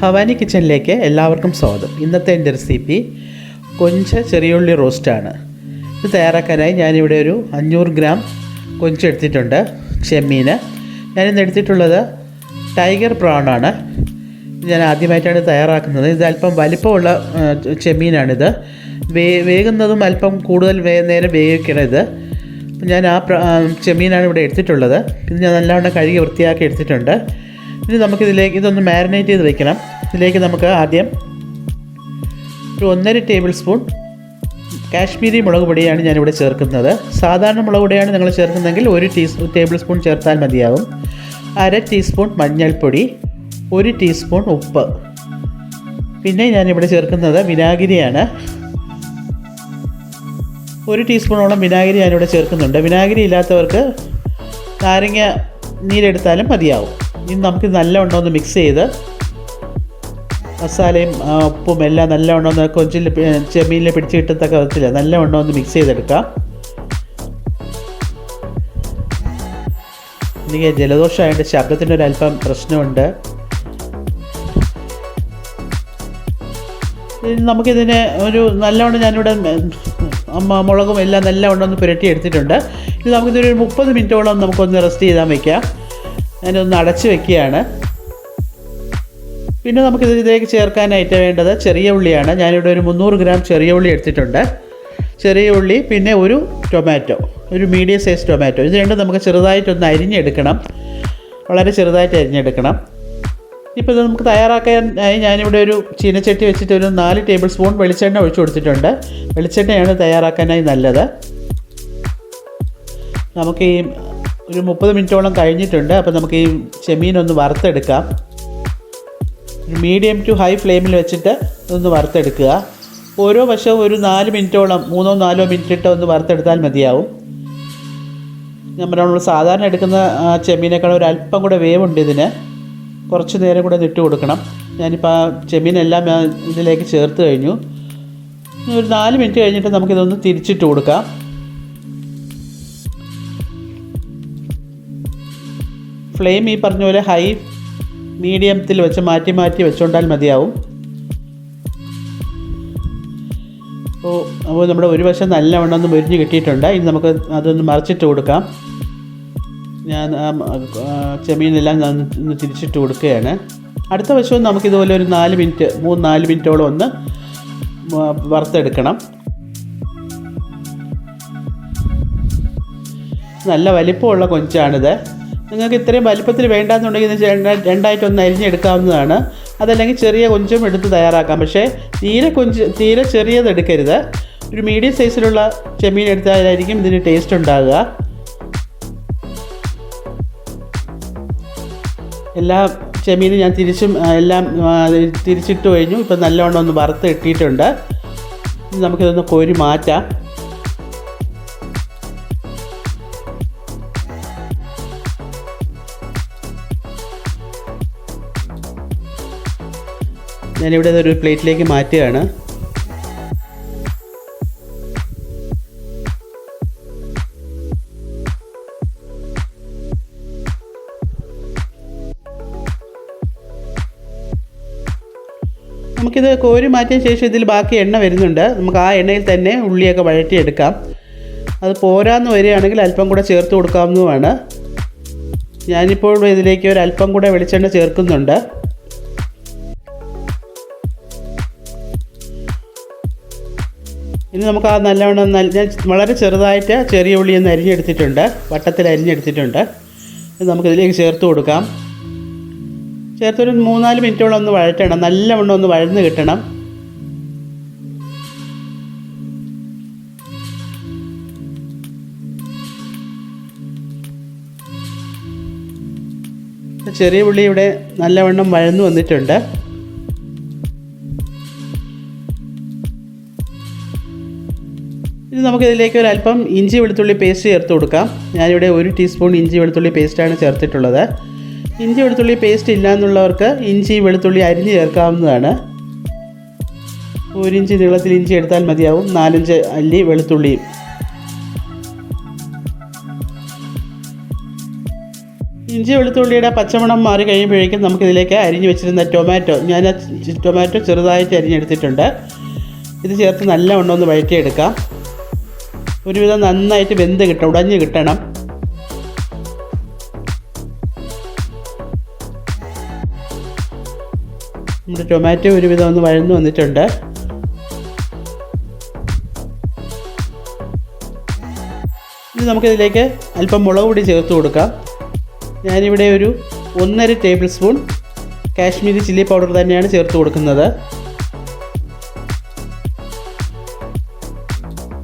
ഭവാനി കിച്ചണിലേക്ക് എല്ലാവർക്കും സ്വാഗതം. ഇന്നത്തെ എന്റെ റെസിപ്പി കൊഞ്ച് ചെറിയുള്ളി റോസ്റ്റാണ്. ഇത് തയ്യാറാക്കാനായി ഞാനിവിടെ ഒരു അഞ്ഞൂറ് ഗ്രാം കൊഞ്ച് എടുത്തിട്ടുണ്ട് ചെമ്മീൻ ഞാനിന്ന് എടുത്തിട്ടുള്ളത് ടൈഗർ പ്രോണാണ്. ഞാൻ ആദ്യമായിട്ടാണ് തയ്യാറാക്കുന്നത്. ഇത് അല്പം വലിപ്പമുള്ള ചെമ്മീനാണിത്. വേ വേകുന്നതും അല്പം കൂടുതൽ വേ നേരം വേവിക്കണം ഇത് ഞാൻ ആ ചെമ്മീനാണ് ഇവിടെ എടുത്തിട്ടുള്ളത്. ഇത് ഞാൻ നല്ലവണ്ണം കഴുകി വൃത്തിയാക്കി എടുത്തിട്ടുണ്ട്. ഇനി നമുക്കിതിലേക്ക് ഇതൊന്ന് മാരിനേറ്റ് ചെയ്ത് വെക്കണം. ഇതിലേക്ക് നമുക്ക് ആദ്യം ഒരു ഒന്നര ടേബിൾ സ്പൂൺ കാശ്മീരി മുളക് പൊടിയാണ് ഞാനിവിടെ ചേർക്കുന്നത്. സാധാരണ മുളക് പൊടിയാണ് നിങ്ങൾ ചേർക്കുന്നതെങ്കിൽ ഒരു ടീ ടേബിൾ സ്പൂൺ ചേർത്താൽ മതിയാവും. അര ടീസ്പൂൺ മഞ്ഞൾപ്പൊടി ഒരു ടീസ്പൂൺ ഉപ്പ്. പിന്നെ ഞാനിവിടെ ചേർക്കുന്നത് വിനാഗിരിയാണ്. ഒരു ടീസ്പൂണോളം വിനാഗിരി ഞാനിവിടെ ചേർക്കുന്നുണ്ട്. വിനാഗിരി ഇല്ലാത്തവർക്ക് നാരങ്ങ നീരെടുത്താലും മതിയാവും. ഇനി നമുക്ക് നല്ലവണ്ണം ഒന്ന് മിക്സ് ചെയ്ത് മസാലയും ഉപ്പും എല്ലാം നല്ലവണ്ണം ഒന്ന് കൊഞ്ചിൽ ചെമ്മീനിൽ പിടിച്ച് കിട്ടത്തക്ക വിധത്തിൽ നല്ലവണ്ണം ഒന്ന് മിക്സ് ചെയ്തെടുക്കാം. എനിക്ക് ജലദോഷമായതുകൊണ്ട് ശബ്ദത്തിന്റെ ഒരു അല്പം പ്രശ്നമുണ്ട്. നമുക്കിതിനെ ഒരു നല്ലവണ്ണം ഞാനിവിടെ മുളകും എല്ലാം എല്ലാം ഉണ്ടൊന്ന് പുരട്ടി എടുത്തിട്ടുണ്ട്. ഇത് നമുക്കിതൊരു മുപ്പത് മിനിറ്റോളം നമുക്കൊന്ന് റെസ്റ്റ് ചെയ്താൽ വയ്ക്കാം. ഞാനൊന്ന് അടച്ച് വെക്കുകയാണ്. പിന്നെ നമുക്കിത് ഇതിലേക്ക് ചേർക്കാനായിട്ട് വേണ്ടത് ചെറിയ ഉള്ളിയാണ്. ഞാനിവിടെ ഒരു മുന്നൂറ് ഗ്രാം ചെറിയ ഉള്ളി എടുത്തിട്ടുണ്ട്. ചെറിയ ഉള്ളി പിന്നെ ഒരു ടൊമാറ്റോ ഒരു മീഡിയം സൈസ് ടൊമാറ്റോ. ഇത് രണ്ടും നമുക്ക് ചെറുതായിട്ടൊന്ന് അരിഞ്ഞെടുക്കണം. വളരെ ചെറുതായിട്ട് അരിഞ്ഞെടുക്കണം. ഇപ്പോൾ ഇത് നമുക്ക് തയ്യാറാക്കാനായി ഞാനിവിടെ ഒരു ചീനച്ചട്ടി വെച്ചിട്ട് ഒരു നാല് ടേബിൾ സ്പൂൺ വെളിച്ചെണ്ണ ഒഴിച്ചു കൊടുത്തിട്ടുണ്ട്. വെളിച്ചെണ്ണയാണ് തയ്യാറാക്കാനായി നല്ലത്. നമുക്ക് ഈ ഒരു മുപ്പത് മിനിറ്റോളം കഴിഞ്ഞിട്ടുണ്ട്. അപ്പോൾ നമുക്ക് ഈ ചെമ്മീനൊന്ന് വറുത്തെടുക്കാം. മീഡിയം ടു ഹൈ ഫ്ലെയിമിൽ വെച്ചിട്ട് ഒന്ന് വറുത്തെടുക്കുക. ഓരോ വശവും ഒരു നാല് മിനിറ്റോളം മൂന്നോ നാലോ മിനിറ്റ് ഇട്ട് ഒന്ന് വറുത്തെടുത്താൽ മതിയാവും. നമ്മൾ സാധാരണ എടുക്കുന്ന ചെമ്മീനേക്കാൾ ഒരു അല്പം കൂടെ വേവുണ്ട് ഇതിന്. കുറച്ച് നേരം കൂടെ ഇട്ട് കൊടുക്കണം. ഞാനിപ്പോൾ ആ ചെമ്മീനെല്ലാം ഇതിലേക്ക് ചേർത്ത് കഴിഞ്ഞു. ഒരു നാല് മിനിറ്റ് കഴിഞ്ഞിട്ട് നമുക്കിതൊന്ന് തിരിച്ചിട്ട് കൊടുക്കാം. ഫ്ലെയിം ഈ പറഞ്ഞ പോലെ ഹൈ മീഡിയത്തിൽ വെച്ച് മാറ്റി മാറ്റി വെച്ചുകൊണ്ടാൽ മതിയാവും. അപ്പോൾ അപ്പോൾ നമ്മുടെ ഒരു വശം നല്ലവണ്ണം ഒന്ന് മുരിഞ്ഞ് കിട്ടിയിട്ടുണ്ട്. ഇനി നമുക്ക് അതൊന്ന് മറിച്ചിട്ട് കൊടുക്കാം. ഞാൻ ചെമ്മീനെല്ലാം ഒന്ന് തിരിച്ചിട്ട് കൊടുക്കുകയാണ്. അടുത്ത വശവും നമുക്കിതുപോലെ ഒരു നാല് മിനിറ്റ് മൂന്ന് നാല് മിനിറ്റോളം ഒന്ന് വറുത്തെടുക്കണം. നല്ല വലിപ്പമുള്ള കൊഞ്ചാണിത്. നിങ്ങൾക്ക് ഇത്രയും വലിപ്പത്തിൽ വേണ്ടാന്നുണ്ടെങ്കിൽ രണ്ടായിട്ടൊന്ന് അരിഞ്ഞെടുക്കാവുന്നതാണ്. അതല്ലെങ്കിൽ ചെറിയ കൊഞ്ചും എടുത്ത് തയ്യാറാക്കാം. പക്ഷേ തീരെ കൊഞ്ച് തീരെ ചെറിയത് എടുക്കരുത്. ഒരു മീഡിയം സൈസിലുള്ള ചെമ്മീൻ എടുത്താലായിരിക്കും ഇതിന് ടേസ്റ്റ് ഉണ്ടാകുക. എല്ലാ ചെമീനും ഞാൻ തിരിച്ചും എല്ലാം തിരിച്ചിട്ട് കഴിഞ്ഞു. ഇപ്പം നല്ലവണ്ണം ഒന്ന് വറുത്ത് ഇട്ടിട്ടുണ്ട്. നമുക്കിതൊന്ന് കോരി മാറ്റാം. ഞാനിവിടെ ഒരു പ്ലേറ്റിലേക്ക് മാറ്റുകയാണ്. നമുക്കിത് കോരി മാറ്റിയ ശേഷം ഇതിൽ ബാക്കി എണ്ണ വരുന്നുണ്ട്. നമുക്ക് ആ എണ്ണയിൽ തന്നെ ഉള്ളിയൊക്കെ വഴറ്റിയെടുക്കാം. അത് പോരാന്ന് വരികയാണെങ്കിൽ അല്പം കൂടെ ചേർത്ത് കൊടുക്കാവുന്നതുമാണ്. ഞാനിപ്പോൾ ഇതിലേക്ക് ഒരു അല്പം കൂടെ വെളിച്ചെണ്ണ ചേർക്കുന്നുണ്ട്. ഇനി നമുക്ക് ആ നല്ലവണ്ണം നല്ല ഞാൻ വളരെ ചെറുതായിട്ട് ചെറിയ ഉള്ളി ഒന്ന് അരിഞ്ഞെടുത്തിട്ടുണ്ട്. വട്ടത്തിൽ അരിഞ്ഞെടുത്തിട്ടുണ്ട്. ഇത് നമുക്കിതിലേക്ക് ചേർത്ത് കൊടുക്കാം. ചേർത്തൊരു മൂന്നാൽ മിനിറ്റോളം ഒന്ന് വഴറ്റണം. നല്ലവണ്ണം ഒന്ന് വഴന്ന് കിട്ടണം. ചെറിയ ഉള്ളി ഇവിടെ നല്ലവണ്ണം വഴന്നു വന്നിട്ടുണ്ട്. ഇനി നമുക്കിതിലേക്ക് ഒരു അല്പം ഇഞ്ചി വെളുത്തുള്ളി പേസ്റ്റ് ചേർത്ത് കൊടുക്കാം. ഞാനിവിടെ ഒരു ടീസ്പൂൺ ഇഞ്ചി വെളുത്തുള്ളി പേസ്റ്റാണ് ചേർത്തിട്ടുള്ളത്. ഇഞ്ചി വെളുത്തുള്ളി പേസ്റ്റ് ഇല്ല എന്നുള്ളവർക്ക് ഇഞ്ചി വെളുത്തുള്ളി അരിഞ്ഞ് ചേർക്കാവുന്നതാണ്. ഒരിഞ്ച് നീളത്തിൽ ഇഞ്ചി എടുത്താൽ മതിയാവും. നാലഞ്ച് അല്ലി വെളുത്തുള്ളിയും ഇഞ്ചി വെളുത്തുള്ളിയുടെ പച്ചമണം മാറി കഴിയുമ്പോഴേക്കും നമുക്കിതിലേക്ക് അരിഞ്ഞു വെച്ചിരുന്ന ടൊമാറ്റോ ഞാൻ ടൊമാറ്റോ ചെറുതായിട്ട് അരിഞ്ഞെടുത്തിട്ടുണ്ട്. ഇത് ചേർത്ത് നല്ലവണ്ണം ഒന്ന് വഴറ്റിയെടുക്കാം. ഒരുവിധം നന്നായിട്ട് വെന്ത് കിട്ടണം ഉടഞ്ഞ് കിട്ടണം. നമ്മുടെ ടൊമാറ്റോ ഒരുവിധം ഒന്ന് വഴന്നു വന്നിട്ടുണ്ട്. ഇനി നമുക്കിതിലേക്ക് അല്പം മുളക് പൊടി ചേർത്ത് കൊടുക്കാം. ഞാനിവിടെ ഒരു ഒന്നര tablespoon Kashmiri chilli powder തന്നെയാണ് ചേർത്ത് കൊടുക്കുന്നത്.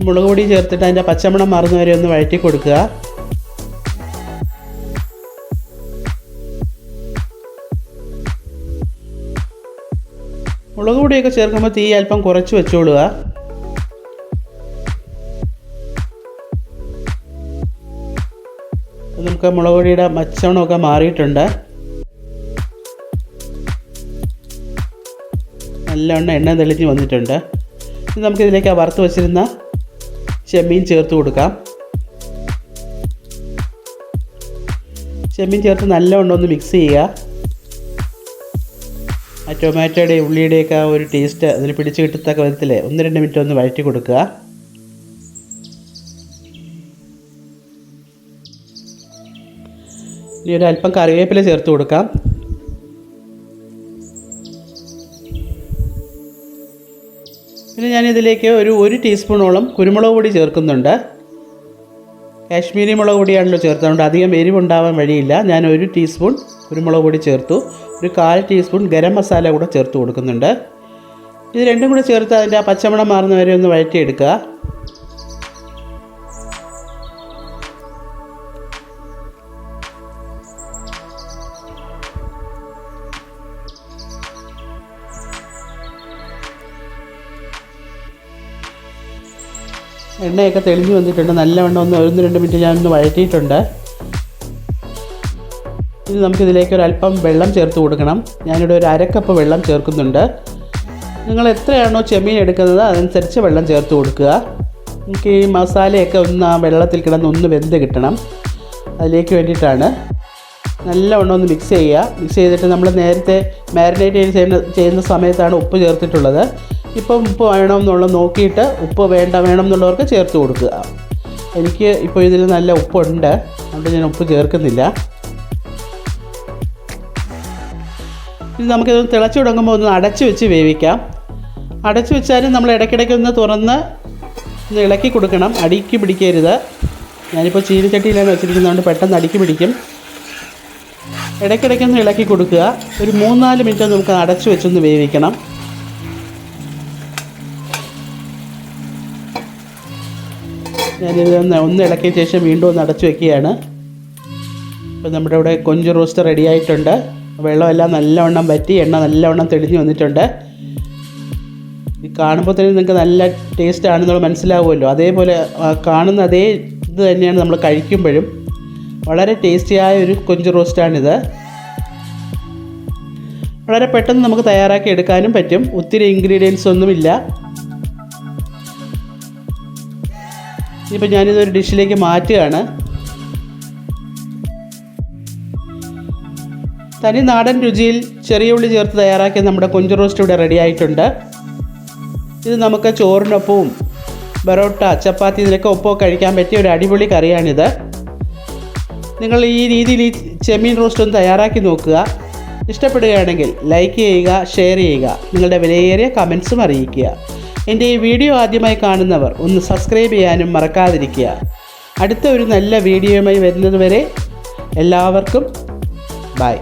മുളക് പൊടി ചേർത്തിട്ട് അതിന്റെ പച്ചമണം മറന്നു വരെ ഒന്ന് വഴറ്റി കൊടുക്കുക. മുളക് ചേർക്കുമ്പോൾ തീ അല്പം കുറച്ച് വെച്ചോളുക. നമുക്ക് മുളക് പൊടിയുടെ മച്ചണമൊക്കെ മാറിയിട്ടുണ്ട്. നല്ലവണ്ണം എണ്ണ തെളിഞ്ഞ് വന്നിട്ടുണ്ട്. ഇനി നമുക്കിതിലേക്ക് വറുത്ത് വച്ചിരുന്ന ചെമ്മീൻ ചേർത്ത് കൊടുക്കാം. ചെമ്മീൻ ചേർത്ത് നല്ലവണ്ണം ഒന്ന് മിക്സ് ചെയ്യുക. ആ ടൊമാറ്റോയുടെ ഉള്ളിയുടെയൊക്കെ ആ ഒരു ടേസ്റ്റ് അതിൽ പിടിച്ച് കിട്ടത്തക്ക വിധത്തിൽ ഒന്ന് രണ്ട് മിനിറ്റ് ഒന്ന് വഴറ്റി കൊടുക്കുക. ഇനി ഒരു അല്പം കറിവേപ്പില ചേർത്ത് കൊടുക്കാം. പിന്നെ ഞാനിതിലേക്ക് ഒരു ഒരു ടീസ്പൂണോളം കുരുമുളക് പൊടി ചേർക്കുന്നുണ്ട്. കാശ്മീരി മുളക് പൊടിയാണല്ലോ ചേർത്തതുകൊണ്ട് അധികം എരിവുണ്ടാവാൻ വഴിയില്ല. ഞാൻ ഒരു ടീസ്പൂൺ കുരുമുളക് പൊടി ചേർത്തു. ഒരു കാൽ ടീസ്പൂൺ ഗരം മസാല കൂടെ ചേർത്ത് കൊടുക്കുന്നുണ്ട്. ഇത് രണ്ടും കൂടെ ചേർത്ത് അതിന്റെ ആ പച്ചമണം മാറുന്ന വരെ ഒന്ന് വഴറ്റിയെടുക്കുക. എണ്ണയൊക്കെ തെളിഞ്ഞു വന്നിട്ടുണ്ട്. നല്ലവണ്ണം ഒന്ന് ഒന്ന് രണ്ട് മിനിറ്റ് ഞാനൊന്ന് വഴറ്റിയിട്ടുണ്ട്. ഇനി നമുക്കിതിലേക്ക് ഒരു അല്പം വെള്ളം ചേർത്ത് കൊടുക്കണം. ഞാനിവിടെ ഒരു അരക്കപ്പ് വെള്ളം ചേർക്കുന്നുണ്ട്. നിങ്ങൾ എത്രയാണോ ചെമ്മീൻ എടുക്കുന്നത് അതനുസരിച്ച് വെള്ളം ചേർത്ത് കൊടുക്കുക. നമുക്ക് ഈ മസാലയൊക്കെ ഒന്ന് ആ വെള്ളത്തിൽ കിടന്ന് ഒന്ന് വെന്ത് കിട്ടണം. അതിലേക്ക് വേണ്ടിയിട്ടാണ്. നല്ലവണ്ണം ഒന്ന് മിക്സ് ചെയ്യുക. മിക്സ് ചെയ്തിട്ട് നമ്മൾ നേരത്തെ മാരിനേറ്റ് ചെയ്യുന്ന ചെയ്യുന്ന സമയത്താണ് ഉപ്പ് ചേർത്തിട്ടുള്ളത്. ഇപ്പം ഉപ്പ് വേണമെന്നുള്ളത് നോക്കിയിട്ട് ഉപ്പ് വേണ്ട വേണം എന്നുള്ളവർക്ക് ചേർത്ത് കൊടുക്കുക. എനിക്ക് ഇപ്പോൾ ഇതിൽ നല്ല ഉപ്പുണ്ട്. അതുകൊണ്ട് ഞാൻ ഉപ്പ് ചേർക്കുന്നില്ല. ഇത് നമുക്കിത് തിളച്ചു തുടങ്ങുമ്പോൾ ഒന്ന് അടച്ചു വെച്ച് വേവിക്കാം. അടച്ചു വെച്ചാലും നമ്മൾ ഇടയ്ക്കിടയ്ക്ക് ഒന്ന് തുറന്ന് ഒന്ന് ഇളക്കി കൊടുക്കണം. അടിക്ക് പിടിക്കരുത്. ഞാനിപ്പോൾ ചീനിച്ചട്ടിയിലാണ് വെച്ചിരിക്കുന്നതുകൊണ്ട് പെട്ടെന്ന് അടിക്ക് പിടിക്കും. ഇടയ്ക്കിടയ്ക്ക് ഒന്ന് ഇളക്കി കൊടുക്കുക. ഒരു മൂന്നാൽ മിനിറ്റ് നമുക്ക് അടച്ചു വെച്ചൊന്ന് വേവിക്കണം. ഞാനിത് ഒന്ന് ഒന്ന് ഇളക്കിയ ശേഷം വീണ്ടും ഒന്ന് അടച്ചു വെക്കുകയാണ്. ഇപ്പം നമ്മുടെ ഇവിടെ കൊഞ്ച് റോസ്റ്റ് റെഡി ആയിട്ടുണ്ട് വെള്ളമെല്ലാം നല്ലവണ്ണം വറ്റി എണ്ണ നല്ലവണ്ണം തെളിഞ്ഞു വന്നിട്ടുണ്ട്. ഈ കാണുമ്പോൾ തന്നെ നിങ്ങൾക്ക് നല്ല ടേസ്റ്റ് ആണെന്നുള്ള മനസ്സിലാവുമല്ലോ. അതേപോലെ കാണുന്ന അതേ ഇത് തന്നെയാണ് നമ്മൾ കഴിക്കുമ്പോഴും വളരെ ടേസ്റ്റിയായ ഒരു കൊഞ്ച് റോസ്റ്റാണിത് വളരെ പെട്ടെന്ന് നമുക്ക് തയ്യാറാക്കി എടുക്കാനും പറ്റും. ഒത്തിരി ഇൻഗ്രീഡിയൻസ് ഒന്നുമില്ല. ഇനിയിപ്പോൾ ഞാനിതൊരു ഡിഷിലേക്ക് മാറ്റുകയാണ്. തനി നാടൻ രുചിയിൽ ചെറിയ ഉള്ളി ചേർത്ത് തയ്യാറാക്കിയ നമ്മുടെ കൊഞ്ച് റോസ്റ്റ് ഇവിടെ റെഡി ആയിട്ടുണ്ട്. ഇത് നമുക്ക് ചോറിനൊപ്പവും ബറോട്ട ചപ്പാത്തി ഇതിനൊക്കെ ഒപ്പമൊക്കെ കഴിക്കാൻ പറ്റിയ ഒരു അടിപൊളി കറിയാണിത്. നിങ്ങൾ ഈ രീതിയിൽ ഈ ചെമ്മീൻ റോസ്റ്റ് ഒന്ന് തയ്യാറാക്കി നോക്കുക. ഇഷ്ടപ്പെടുകയാണെങ്കിൽ ലൈക്ക് ചെയ്യുക ഷെയർ ചെയ്യുക. നിങ്ങളുടെ വിലയേറിയ കമൻസും അറിയിക്കുക. എന്റെ ഈ വീഡിയോ ആദ്യമായി കാണുന്നവർ ഒന്ന് സബ്സ്ക്രൈബ് ചെയ്യാനും മറക്കാതിരിക്കുക. അടുത്ത ഒരു നല്ല വീഡിയോയുമായി വരുന്നതുവരെ എല്ലാവർക്കും ബൈ